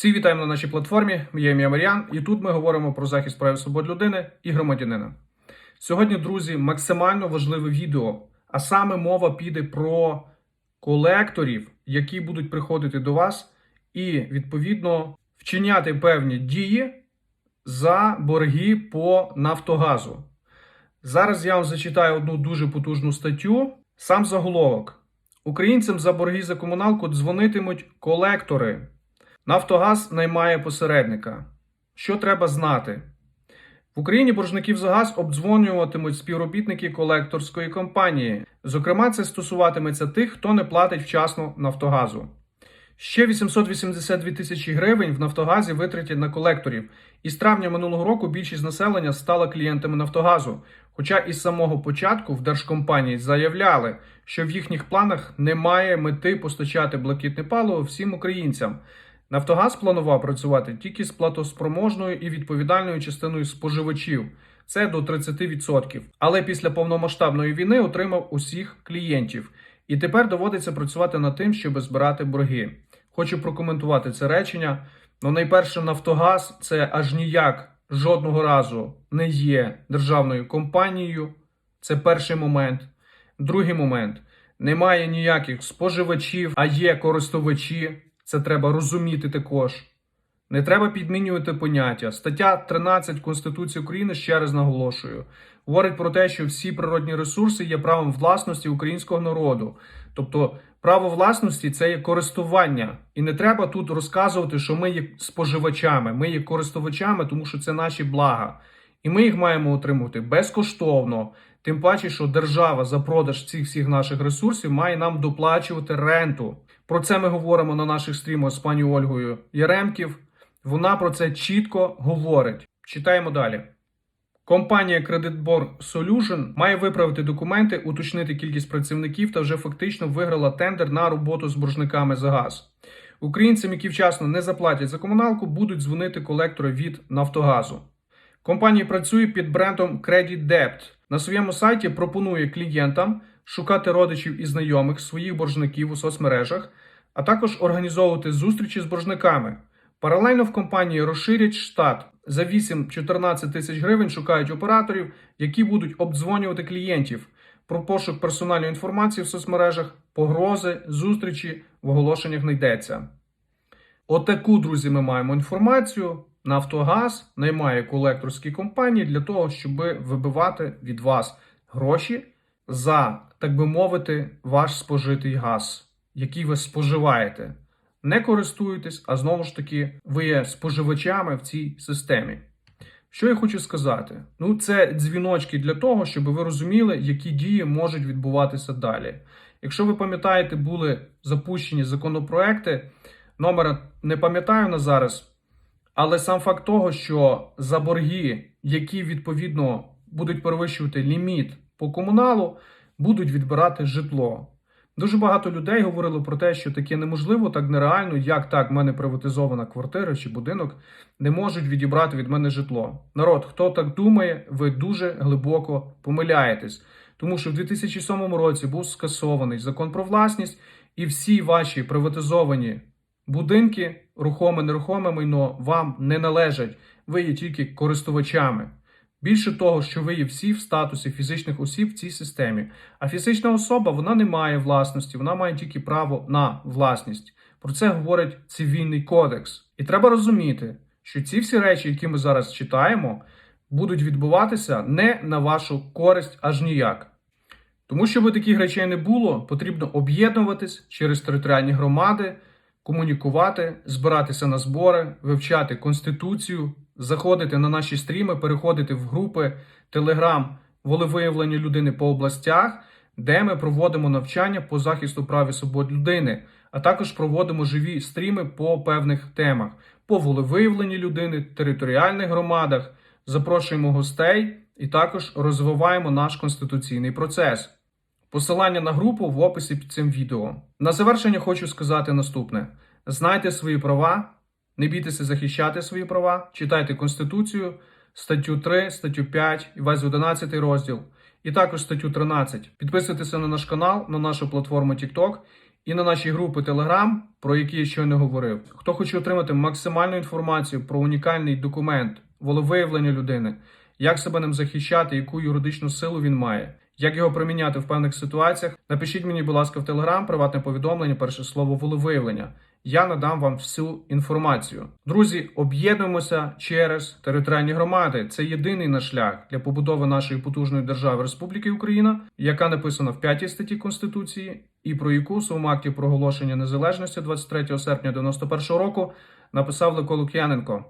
Всі вітаємо на нашій платформі. Я ім'я Мар'ян, і тут ми говоримо про захист прав свобод людини і громадянина. Сьогодні, друзі, максимально важливе відео, а саме мова піде про колекторів, які будуть приходити до вас, і відповідно вчиняти певні дії за борги по Нафтогазу. Зараз я вам зачитаю одну дуже потужну статтю. Сам заголовок. Українцям за борги за комуналку дзвонитимуть колектори. Нафтогаз наймає посередника. Що треба знати? В Україні боржників за газ обдзвонюватимуть співробітники колекторської компанії. Зокрема, це стосуватиметься тих, хто не платить вчасно Нафтогазу. Ще 882 тисячі гривень в Нафтогазі витратять на колекторів. І з травня минулого року більшість населення стала клієнтами Нафтогазу. Хоча із самого початку в держкомпанії заявляли, що в їхніх планах немає мети постачати блакитне паливо всім українцям. Нафтогаз планував працювати тільки з платоспроможною і відповідальною частиною споживачів. Це до 30%. Але після повномасштабної війни отримав усіх клієнтів. І тепер доводиться працювати над тим, щоб збирати борги. Хочу прокоментувати це речення. Ну, найперше, Нафтогаз це аж ніяк жодного разу не є державною компанією. Це перший момент. Другий момент: немає ніяких споживачів, а є користувачі. Це треба розуміти також. Не треба підмінювати поняття. Стаття 13 Конституції України ще раз наголошую. Говорить про те, що всі природні ресурси є правом власності українського народу. Тобто, право власності це є користування. І не треба тут розказувати, що ми є споживачами, ми є користувачами, тому що це наші блага. І ми їх маємо отримувати безкоштовно. Тим паче, що держава за продаж цих всіх наших ресурсів має нам доплачувати ренту. Про це ми говоримо на наших стрімах з пані Ольгою Яремків. Вона про це чітко говорить. Читаємо далі. Компанія Creditborg Solution має виправити документи, уточнити кількість працівників та вже фактично виграла тендер на роботу з боржниками за газ. Українцям, які вчасно не заплатять за комуналку, будуть дзвонити колектори від Нафтогазу. Компанія працює під брендом Credit Debt. На своєму сайті пропонує клієнтам шукати родичів і знайомих своїх боржників у соцмережах, а також організовувати зустрічі з боржниками. Паралельно в компанії розширять штат. За 8-14 тисяч гривень шукають операторів, які будуть обдзвонювати клієнтів про пошук персональної інформації в соцмережах, погрози, зустрічі в оголошеннях не йдеться. Отаку, друзі, ми маємо інформацію. Нафтогаз наймає колекторські компанії для того, щоб вибивати від вас гроші за, так би мовити, ваш спожитий газ, який ви споживаєте. Не користуєтесь, а знову ж таки, ви є споживачами в цій системі. Що я хочу сказати? Ну, це дзвіночки для того, щоб ви розуміли, які дії можуть відбуватися далі. Якщо ви пам'ятаєте, були запущені законопроекти, номера не пам'ятаю на зараз. Але сам факт того, що за борги, які відповідно будуть перевищувати ліміт по комуналу, будуть відбирати житло. Дуже багато людей говорили про те, що таке неможливо, так нереально, як так в мене приватизована квартира чи будинок, не можуть відібрати від мене житло. Народ, хто так думає, ви дуже глибоко помиляєтесь, тому що в 2007 році був скасований закон про власність, і всі ваші приватизовані будинки, рухоме, нерухоме майно вам не належать. Ви є тільки користувачами. Більше того, що ви є всі в статусі фізичних осіб в цій системі. А фізична особа вона не має власності, вона має тільки право на власність. Про це говорить цивільний кодекс. І треба розуміти, що ці всі речі, які ми зараз читаємо, будуть відбуватися не на вашу користь аж ніяк. Тому, щоб таких речей не було, потрібно об'єднуватись через територіальні громади, комунікувати, збиратися на збори, вивчати конституцію, заходити на наші стріми, переходити в групи Телеграм волевиявлення людини по областях, де ми проводимо навчання по захисту прав і свобод людини, а також проводимо живі стріми по певних темах, по волевиявленні людини, територіальних громадах, запрошуємо гостей і також розвиваємо наш конституційний процес. Посилання на групу в описі під цим відео. На завершення хочу сказати наступне: знайте свої права, не бійтеся захищати свої права, читайте Конституцію, статтю 3, статтю 5 і весь 11 розділ, і також статтю 13. Підписуйтеся на наш канал, на нашу платформу TikTok і на наші групи Telegram, про які я щойно говорив. Хто хоче отримати максимальну інформацію про унікальний документ, волевиявлення людини, як себе ним захищати, яку юридичну силу він має, як його приміняти в певних ситуаціях, напишіть мені, будь ласка, в Telegram, приватне повідомлення, перше слово волевиявлення. Я надам вам всю інформацію. Друзі, об'єднуємося через територіальні громади. Це єдиний наш шлях для побудови нашої потужної держави Республіки Україна, яка написана в 5 статті Конституції, і про яку в своєму акті проголошення незалежності 23 серпня 91 року написав Лук'яненко.